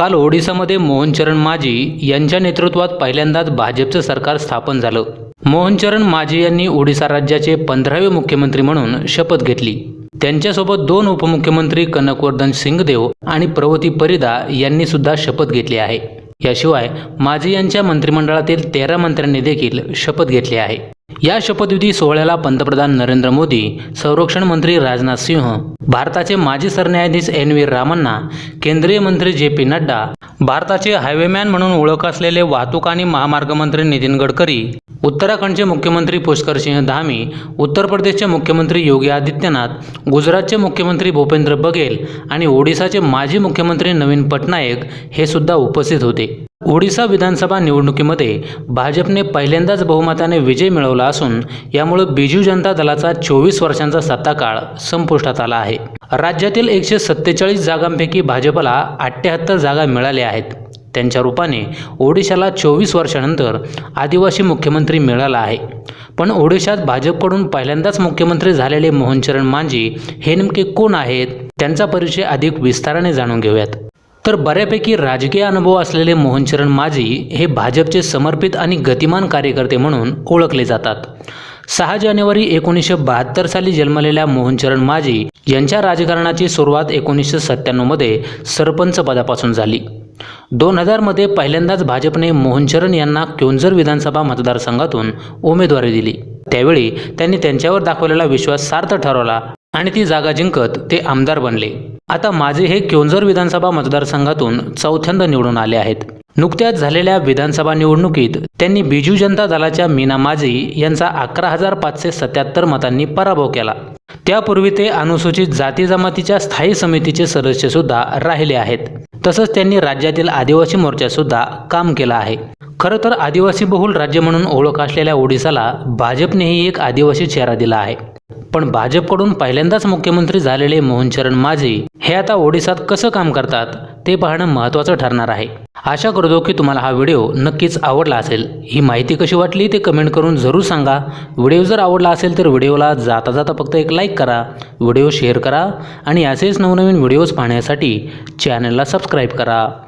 काल ओडिसामध्ये मोहनचरण माझी यांच्या नेतृत्वात पहिल्यांदाच भाजपचं सरकार स्थापन झालं. मोहनचरण माझी यांनी ओडिसा राज्याचे पंधरावे मुख्यमंत्री म्हणून शपथ घेतली. त्यांच्यासोबत दोन उपमुख्यमंत्री कनकवर्धन सिंगदेव आणि प्रवती परिदा यांनी सुद्धा शपथ घेतली आहे. याशिवाय माझी यांच्या मंत्रिमंडळातील तेरा मंत्र्यांनी देखील शपथ घेतली आहे. या शपथविधी सोहळ्याला पंतप्रधान नरेंद्र मोदी संरक्षण मंत्री राजनाथ सिंह भारताचे माजी सरन्यायाधीश एन व्ही रामन्ना केंद्रीय मंत्री जे पी नड्डा भारताचे हायवेमॅन म्हणून ओळख असलेले वाहतूक आणि महामार्ग मंत्री नितीन गडकरी उत्तराखंडचे मुख्यमंत्री पुष्कर सिंह धामी उत्तर प्रदेशचे मुख्यमंत्री योगी आदित्यनाथ गुजरातचे मुख्यमंत्री भूपेंद्र बघेल आणि ओडिसाचे माजी मुख्यमंत्री नवीन पटनायक हे सुद्धा उपस्थित होते. ओडिसा विधानसभा निवडणुकीमध्ये भाजपने पहिल्यांदाच बहुमताने विजय मिळवला असून यामुळे बिजू जनता दलाचा चोवीस वर्षांचा सत्ताकाळ संपुष्टात आला आहे. राज्यातील एकशे सत्तेचाळीस जागांपैकी भाजपला अठ्ठ्याहत्तर जागा मिळाल्या आहेत. त्यांच्या रूपाने ओडिशाला चोवीस वर्षानंतर आदिवासी मुख्यमंत्री मिळाला आहे. पण ओडिशात भाजपकडून पहिल्यांदाच मुख्यमंत्री झालेले मोहनचरण मांझी हे नेमके कोण आहेत? त्यांचा परिचय अधिक विस्ताराने जाणून घेऊयात. तर बऱ्यापैकी राजकीय अनुभव असलेले मोहनचरण माझी हे भाजपचे समर्पित आणि गतिमान कार्यकर्ते म्हणून ओळखले जातात. सहा जानेवारी एकोणीसशे बहात्तर साली जन्मलेल्या मोहनचरण माझी यांच्या राजकारणाची सुरुवात एकोणीसशे सत्त्याण्णवमध्ये सरपंच पदापासून झाली. दोन हजारमध्ये पहिल्यांदाच भाजपने मोहनचरण यांना क्योंझर विधानसभा मतदारसंघातून उमेदवारी दिली. त्यावेळी त्यांनी त्यांच्यावर दाखवलेला विश्वास सार्थ ठरवला आणि ती जागा जिंकत ते आमदार बनले. आता माझे हे क्योंझर विधानसभा मतदारसंघातून चौथ्यांदा निवडून आले आहेत. नुकत्याच झालेल्या विधानसभा निवडणुकीत त्यांनी बिजू जनता दलाच्या मीना माझी यांचा अकरा हजार पाचशे सत्याहत्तर मतांनी पराभव केला. त्यापूर्वी ते अनुसूचित जाती जमातीच्या स्थायी समितीचे सदस्य सुद्धा राहिले आहेत. तसंच त्यांनी राज्यातील आदिवासी मोर्चासुद्धा काम केलं आहे. खरं तर आदिवासी बहुल राज्य म्हणून ओळख असलेल्या ओडिसाला भाजपनेही एक आदिवासी चेहरा दिला आहे. पण भाजपकडून पहिल्यांदाच मुख्यमंत्री झालेले मोहनचरण माझी हे आता ओडिसात कसं काम करतात ते पाहणं महत्त्वाचं ठरणार आहे. आशा करतो की तुम्हाला हा व्हिडिओ नक्कीच आवडला असेल. ही माहिती कशी वाटली ते कमेंट करून जरूर सांगा. व्हिडिओ जर आवडला असेल तर व्हिडिओला जाता जाता फक्त एक लाईक करा व्हिडिओ शेअर करा आणि असेच नवनवीन व्हिडिओज पाहण्यासाठी चॅनलला सबस्क्राईब करा.